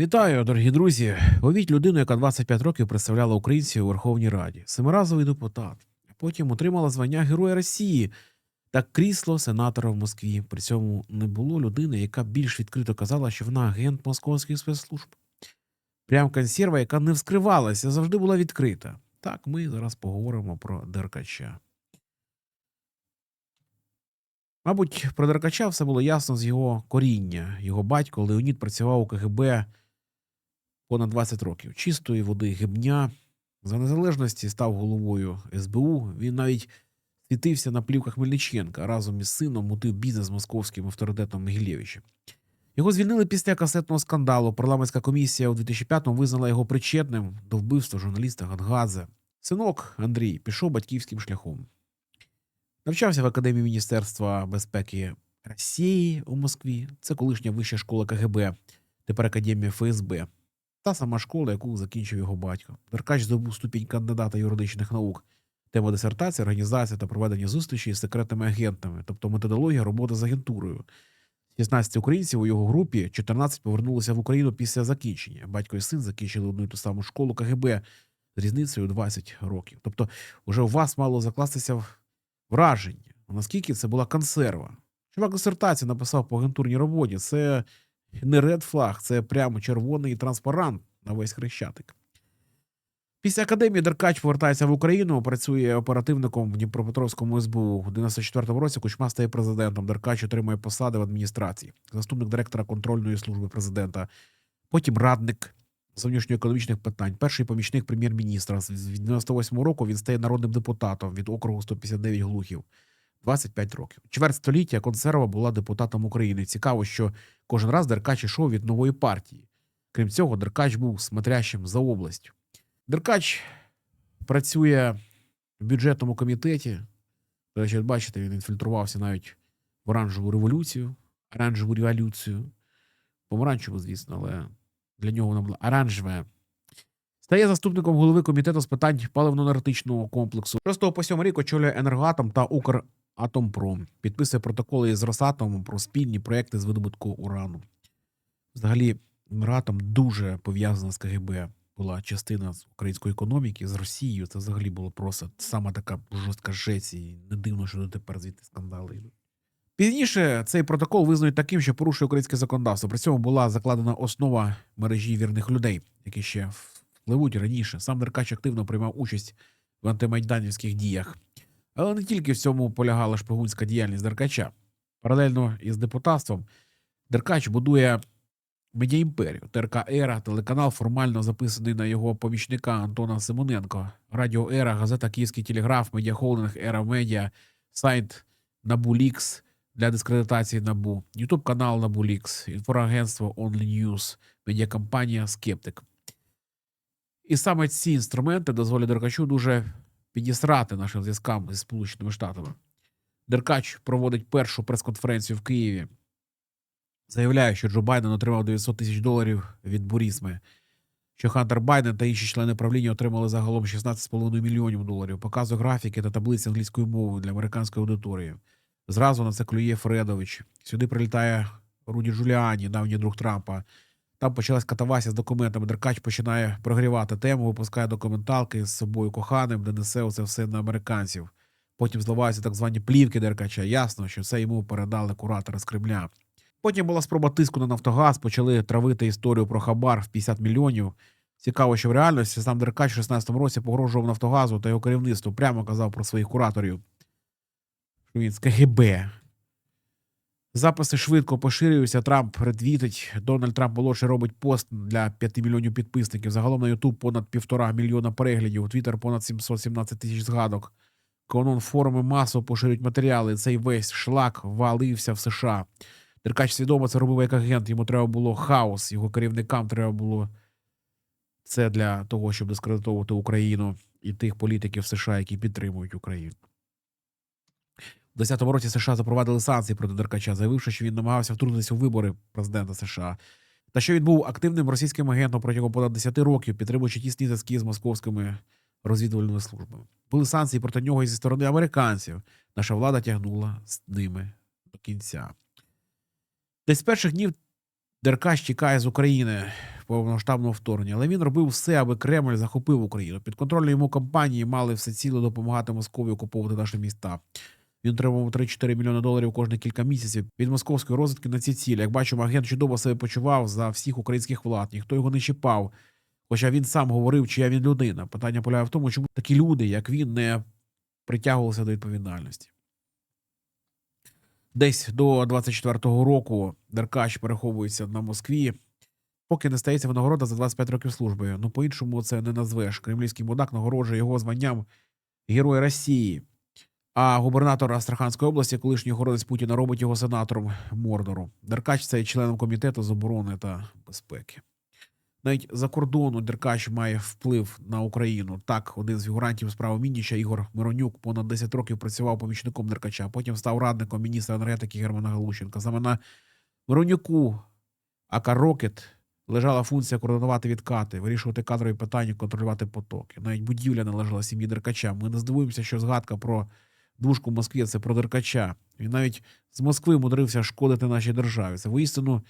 Вітаю, дорогі друзі. Ловіть людину, яка 25 років представляла українців у Верховній Раді. Семиразовий депутат. Потім отримала звання Героя Росії та крісло сенатора в Москві. При цьому не було людини, яка більш відкрито казала, що вона агент московських спецслужб. Прям консерва, яка не вскривалася, завжди була відкрита. Так, ми зараз поговоримо про Деркача. Мабуть, про Деркача все було ясно з його коріння. Його батько Леонід працював у КГБ понад 20 років. Чистої води гибня. За незалежності став головою СБУ. Він навіть світився на плівках Мельниченка разом із сином мутив бізнес з московським авторитетом Мігілєвичем. Його звільнили після касетного скандалу. Парламентська комісія у 2005-му визнала його причетним до вбивства журналіста Гангадзе. Синок Андрій пішов батьківським шляхом. Навчався в Академії Міністерства безпеки Росії у Москві. Це колишня вища школа КГБ, тепер Академія ФСБ. Та сама школа, яку закінчив його батько. Деркач здобув ступінь кандидата юридичних наук. Тема дисертації, організація та проведення зустрічей з секретними агентами, тобто методологія роботи з агентурою. 16 українців у його групі, 14 повернулися в Україну після закінчення. Батько і син закінчили одну і ту саму школу КГБ з різницею 20 років. Тобто, уже у вас мало закластися враження, наскільки це була консерва. Чувак дисертацію написав по агентурній роботі. Це не ред флаг, це прямо червоний транспарант на весь хрещатик. Після академії Деркач повертається в Україну, працює оперативником в Дніпропетровському СБУ. У 94-му році Кучма стає президентом. Деркач отримує посади в адміністрації, заступник директора контрольної служби президента, потім радник зовнішньоекономічних питань, перший помічник прем'єр-міністра. З 98-го року він стає народним депутатом від округу 159 глухів. 25 років. Чверть століття консерва була депутатом України. Цікаво, що кожен раз Деркач ішов від нової партії. Крім цього, Деркач був смотрящим за областю. Деркач працює в бюджетному комітеті. До речі, бачите, він інфільтрувався навіть в оранжеву революцію, оранжеву революцію. Помаранчеву, звісно, але для нього вона була оранжева. Стає заступником голови комітету з питань паливно-енергетичного комплексу. 6 по 7 рік очолює енергоатом та Укратомпром. Підписує протоколи із Росатомом про спільні проекти з видобутку урану. Взагалі, енергоатом дуже пов'язана з КГБ. Була частина з української економіки з Росією. Це взагалі було просто сама така жорстка жесть, і не дивно, що дотепер звідти скандали йдуть. Пізніше цей протокол визнають таким, що порушує українське законодавство. При цьому була закладена основа мережі вірних людей, які ще впливуть раніше. Сам Деркач активно приймав участь в антимайданівських діях. Але не тільки в цьому полягала шпигунська діяльність Деркача. Паралельно із депутатством Деркач будує медіаімперію. ТРК Ера, телеканал формально записаний на його помічника Антона Симоненко. Радіо Ера, газета Київський телеграф, медіахолдинг Ера Медіа, сайт Набулікс для дискредитації Набу, Ютуб канал Набулікс, інформагентство Only News, медіакомпанія Скептик. І саме ці інструменти дозволять Деркачу дуже підісрати нашим зв'язкам зі Сполученими Штатами. Деркач проводить першу прес-конференцію в Києві. Заявляє, що Джо Байден отримав 900 тисяч доларів від Бурісми, що Хантер Байден та інші члени правління отримали загалом 16,5 мільйонів доларів. Показує графіки та таблиці англійською мовою для американської аудиторії. Зразу на це клює Фредович. Сюди прилітає Руді Джуліані, давній друг Трампа. Там почалась катавасія з документами. Деркач починає прогрівати тему, випускає документалки з собою коханим, де несе оце все на американців. Потім зливаються так звані плівки Деркача. Ясно, що це йому передали куратори з Кремля. Потім була спроба тиску на Нафтогаз, почали травити історію про хабар в 50 мільйонів. Цікаво, що в реальності сам Деркач в 16-му році погрожував Нафтогазу та його керівництву, прямо казав про своїх кураторів. Він з КГБ. Записи швидко поширюються. Трамп ретвітить. Дональд Трамп молодший робить пост для 5 мільйонів підписників. Загалом на Ютуб понад півтора мільйона переглядів. Твіттер понад 717 тисяч згадок. Канон форуми масово поширюють матеріали. Цей весь шлак валився в США. Деркач свідомо це робив як агент. Йому треба було хаос. Його керівникам треба було це для того, щоб дискредитовувати Україну і тих політиків США, які підтримують Україну. У 10-му році США запровадили санкції проти Деркача, заявивши, що він намагався втрутитися у вибори президента США. Та що він був активним російським агентом протягом понад 10 років, підтримуючи тісні зв'язки з московськими розвідувальними службами. Були санкції проти нього і зі сторони американців. Наша влада тягнула з ними до кінця. Десь з перших днів Деркач тікає з України. повномасштабного вторгнення, але він робив все, аби Кремль захопив Україну. Підконтрольні йому компанії мали всеціло допомагати Москові окуповувати наші міста. Він отримував 3-4 мільйони доларів кожні кілька місяців від московської розвідки на ці цілі. Як бачимо, агент чудово себе почував за всіх українських влад. Ніхто його не чіпав. Хоча він сам говорив, чия він людина. Питання полягає в тому, чому такі люди, як він, не притягувалися до відповідальності. Десь до 24-го року Деркач переховується на Москві, поки не стається винагорода за 25 років служби. Ну, по-іншому це не назвеш. Кремлівський мудак нагороджує його званням Героя Росії. А губернатор Астраханської області, колишній охоронець Путіна, робить його сенатором Мордору. Деркач це є членом комітету з оборони та безпеки. Навіть за кордону Деркач має вплив на Україну. Так, один з фігурантів справи Мініча Ігор Миронюк понад 10 років працював помічником Деркача, потім став радником міністра енергетики Германа Галущенка. Саме на Миронюку, ака Рокет, лежала функція координувати відкати, вирішувати кадрові питання, контролювати потоки. Навіть будівля належала сім'ї Деркача. Ми не здивуємося, що згадка про двушку в Москві це про Деркача. Він навіть з Москви мудрився шкодити нашій державі. Це воістину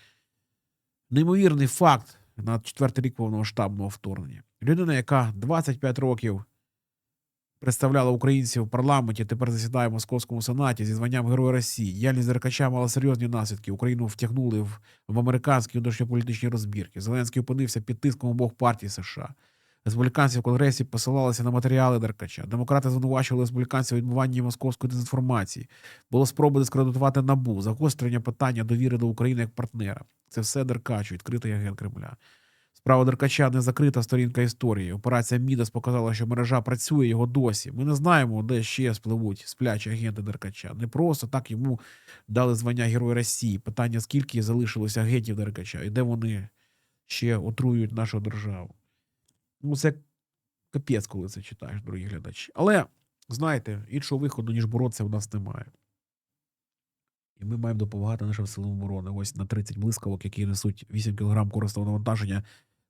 неймовірний факт на четвертий рік повномасштабного вторгнення. Людина, яка 25 років представляла українців в парламенті, тепер засідає в Московському сенаті зі званням Героя Росії. Діяльність Деркача мала серйозні наслідки. Україну втягнули в, в американські внутрішньополітичні розбірки. Зеленський опинився під тиском обох партій США. Республіканці в Конгресі посилалися на матеріали Деркача. Демократи звинувачували республіканців у відбуванні московської дезінформації. Було спроби дискредитувати набу, загострення питання довіри до України як партнера. Це все Деркач, відкритий агент Кремля. Справа Деркача не закрита сторінка історії. Операція Мідас показала, що мережа працює його досі. Ми не знаємо, де ще спливуть сплячі агенти Деркача. Не просто так йому дали звання Героя Росії. Питання, скільки залишилося агентів Деркача, і де вони ще отруюють нашу державу. Ну, це капець, коли це читаєш, дорогі глядачі. Але, знаєте, іншого виходу, ніж боротися, у нас немає. І ми маємо допомагати нашим силам оборони. Ось на 30 блискавок, які несуть 8 кг корисного навантаження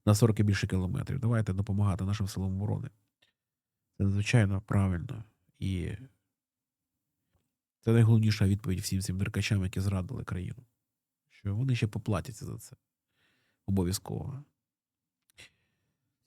на 40 і більше кілометрів. Давайте допомагати нашим силам оборони. Це надзвичайно правильно. І це найголовніша відповідь всім цим деркачам, які зрадили країну. Що вони ще поплатяться за це. Обов'язково.